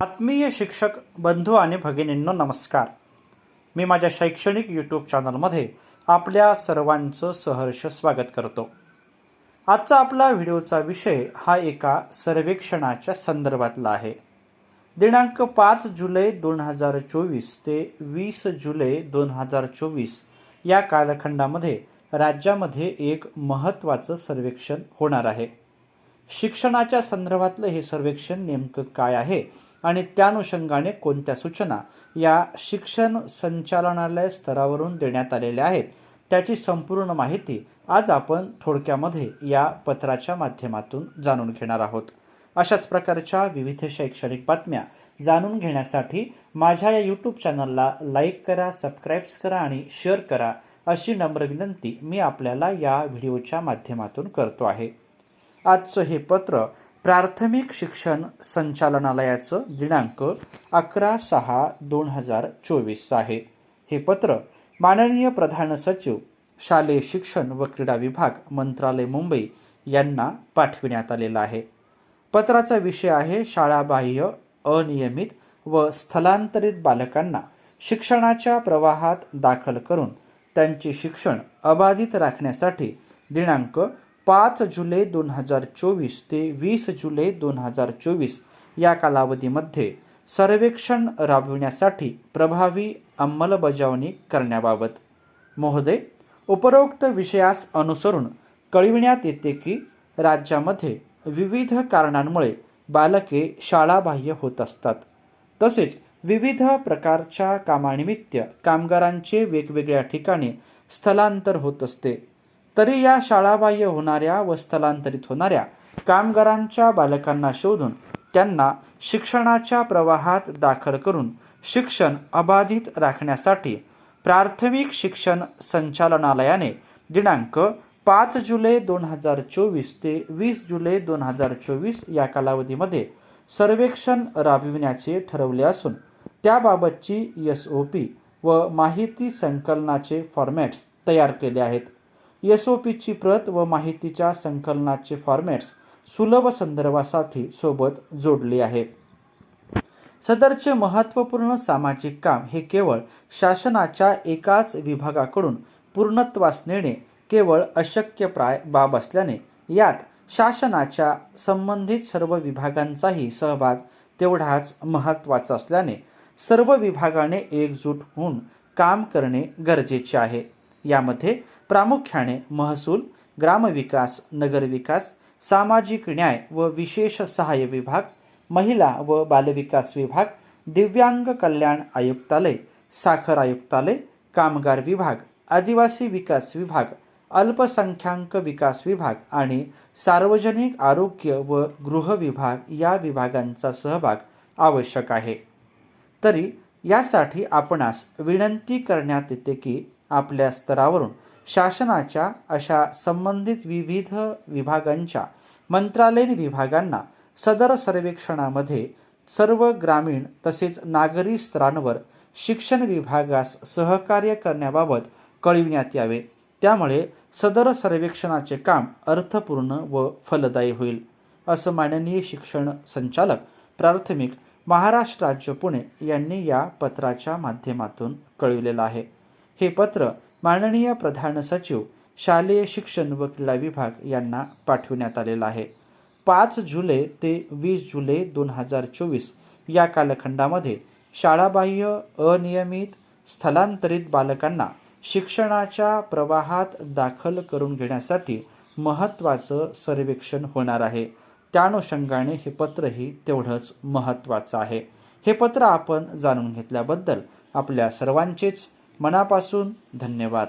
आत्मीय शिक्षक बंधू आणि भगिनींनो नमस्कार. मी माझ्या शैक्षणिक यूट्यूब चॅनलमध्ये आपल्या सर्वांचं सहर्ष स्वागत करतो. आजचा आपला व्हिडिओचा विषय हा एका सर्वेक्षणाच्या संदर्भातला आहे. दिनांक पाच जुलै दोन हजार चोवीस ते वीस जुलै दोन हजार चोवीस या कालखंडामध्ये राज्यामध्ये एक महत्त्वाचं सर्वेक्षण होणार आहे. शिक्षणाच्या संदर्भातलं हे सर्वेक्षण नेमकं काय आहे आणि त्या अनुषंगाने कोणत्या सूचना या शिक्षण संचालनालय स्तरावरून देण्यात आलेल्या आहेत त्याची संपूर्ण माहिती आज आपण थोडक्यामध्ये या पत्राच्या माध्यमातून जाणून घेणार आहोत. अशाच प्रकारच्या विविध शैक्षणिक बातम्या जाणून घेण्यासाठी माझ्या या यूट्यूब चॅनलला लाईक करा सबस्क्राईब्स करा आणि शेअर करा अशी नम्र विनंती मी आपल्याला या व्हिडिओच्या माध्यमातून करतो आहे. आजचं हे पत्र प्राथमिक शिक्षण संचालनालयाचं दिनांक अकरा सहा दोन हजार चोवीस आहे. हे पत्र माननीय प्रधान सचिव शालेय शिक्षण व क्रीडा विभाग मंत्रालय मुंबई यांना पाठविण्यात आलेलं आहे. पत्राचा विषय आहे शाळाबाह्य अनियमित व स्थलांतरित बालकांना शिक्षणाच्या प्रवाहात दाखल करून त्यांचे शिक्षण अबाधित राखण्यासाठी दिनांक पाच जुलै दोन हजार चोवीस ते वीस जुलै दोन हजार चोवीस या कालावधीमध्ये सर्वेक्षण राबविण्यासाठी प्रभावी अंमलबजावणी करण्याबाबत. महोदय उपरोक्त विषयास अनुसरून कळविण्यात येते की राज्यामध्ये विविध कारणांमुळे बालके शाळाबाह्य होत असतात. तसेच विविध प्रकारच्या कामानिमित्त कामगारांचे वेगवेगळ्या ठिकाणी स्थलांतर होत असते. तरी या शाळाबाह्य होणाऱ्या व स्थलांतरित होणाऱ्या कामगारांच्या बालकांना शोधून त्यांना शिक्षणाच्या प्रवाहात दाखल करून शिक्षण अबाधित राखण्यासाठी प्राथमिक शिक्षण संचालनालयाने दिनांक पाच जुलै दोन हजार चोवीस ते वीस जुलै दोन हजार चोवीस या कालावधीमध्ये सर्वेक्षण राबविण्याचे ठरवले असून त्याबाबतची एस ओ पी व माहिती संकलनाचे फॉर्मॅट्स तयार केले आहेत. एस ओ पीची प्रत व माहितीच्या संकलनाचे फॉर्मॅट्स सुलभ संदर्भासाठी सोबत जोडले आहे. सदरचे महत्त्वपूर्ण सामाजिक काम हे केवळ शासनाच्या एकाच विभागाकडून पूर्णत्वास नेणे केवळ अशक्यप्राय बाब असल्याने यात शासनाच्या संबंधित सर्व विभागांचाही सहभाग तेवढाच महत्त्वाचा असल्याने सर्व विभागाने एकजूट होऊन काम करणे गरजेचे आहे. यामध्ये प्रामुख्याने महसूल ग्रामविकास नगरविकास सामाजिक न्याय व विशेष सहाय्य विभाग महिला व बालविकास विभाग दिव्यांग कल्याण आयुक्तालय साखर आयुक्तालय कामगार विभाग आदिवासी विकास विभाग अल्पसंख्याक विकास विभाग आणि सार्वजनिक आरोग्य व गृह विभाग या विभागांचा सहभाग आवश्यक आहे. तरी यासाठी आपणास विनंती करण्यात येते की आपल्या स्तरावरून. शासनाच्या अशा संबंधित विविध विभागांच्या मंत्रालयीन विभागांना सदर सर्वेक्षणामध्ये सर्व ग्रामीण तसेच नागरी स्तरांवर शिक्षण विभागास सहकार्य करण्याबाबत कळविण्यात यावे. त्यामुळे सदर सर्वेक्षणाचे काम अर्थपूर्ण व फलदायी होईल असं माननीय शिक्षण संचालक प्राथमिक महाराष्ट्र राज्य पुणे यांनी या पत्राच्या माध्यमातून कळविलेलं आहे. हे पत्र माननीय प्रधान सचिव शालेय शिक्षण व क्रीडा विभाग यांना पाठविण्यात आलेलं आहे. पाच जुलै ते वीस जुलै दोन हजार चोवीस या कालखंडामध्ये शाळाबाह्य अनियमित स्थलांतरित बालकांना शिक्षणाच्या प्रवाहात दाखल करून घेण्यासाठी महत्त्वाचं सर्वेक्षण होणार आहे. त्या अनुषंगाने हे पत्रही तेवढंच महत्त्वाचं आहे. हे पत्र आपण जाणून घेतल्याबद्दल आपल्या सर्वांचेच मनापासून धन्यवाद.